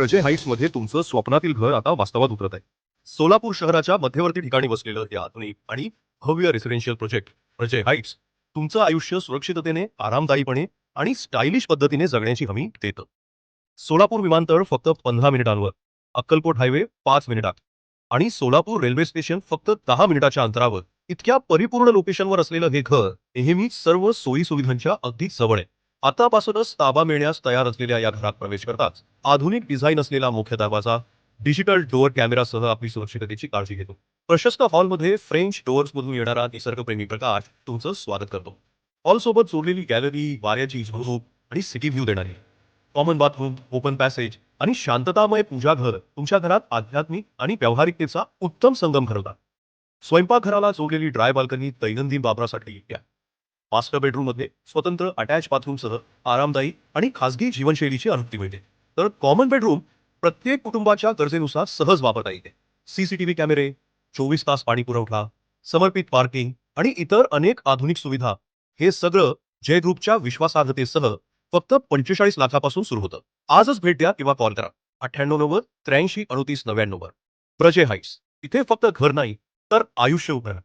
प्रजे हाईट्समध्ये तुमचं स्वप्नातील घर आता वास्तवात उतरत आहे. सोलापूर शहराच्या मध्यवर्ती ठिकाणी बसलेलं हे आधुनिक आणि भव्य रेसिडेन्शियल प्रोजेक्ट प्रजे हाईट्स तुमचं आयुष्य सुरक्षिततेने आरामदायीपणे आणि स्टायलिश पद्धतीने जगण्याची हमी देतं. सोलापूर विमानतळ फक्त पंधरा मिनिटांवर अक्कलकोट हायवे पाच मिनिटात आणि सोलापूर रेल्वे स्टेशन फक्त दहा मिनिटाच्या अंतरावर. इतक्या परिपूर्ण लोकेशनवर असलेलं हे घर नेहमी सर्व सोयी सुविधांच्या अगदी जवळ आहे. आतापासूनच ताबा मिळण्यास तयार असलेल्या या घरात प्रवेश करताच आधुनिक डिझाईन असलेला मुख्य दरवाजा डिजिटल डोअर कॅमेरासह आपली सुरक्षिततेची काळजी घेतो. प्रशस्त हॉलमध्ये फ्रेंच डोअर्स मधून येणारा निसर्गप्रेमी प्रकाश तुमचं स्वागत करतो. हॉल सोबत जोडलेली गॅलरी वाऱ्याची झुळूक आणि सिटी व्ह्यू देणारी. कॉमन बाथरूम ओपन पॅसेज आणि शांततामय पूजाघर तुमच्या घरात आध्यात्मिक आणि व्यावहारिकतेचा उत्तम संगम ठरवतात. स्वयंपाकघराला जोडलेली ड्राय बाल्कनी दैनंदिन वापरासाठी द्या मास्टर बेडरूममध्ये स्वतंत्र अटॅच बाथरूमसह आरामदायी आणि खासगी जीवनशैलीची अनुभूती मिळते. तर कॉमन बेडरूम प्रत्येक कुटुंबाच्या गरजेनुसार सहज वापरता येते. सीसीटीव्ही कॅमेरे चोवीस तास पाणी पुरवठा समर्पित पार्किंग आणि इतर अनेक आधुनिक सुविधा हे सगळं जय ग्रुपच्या विश्वासार्हतेसह फक्त पंचेचाळीस लाखापासून सुरू होतं. आजच भेट द्या किंवा कॉल करा. अठ्ठ्याण्णव नव्वद त्र्याऐंशी अडतीस नव्याण्णव. वर प्रजे हाईट्स. इथे फक्त घर नाही तर आयुष्य उभं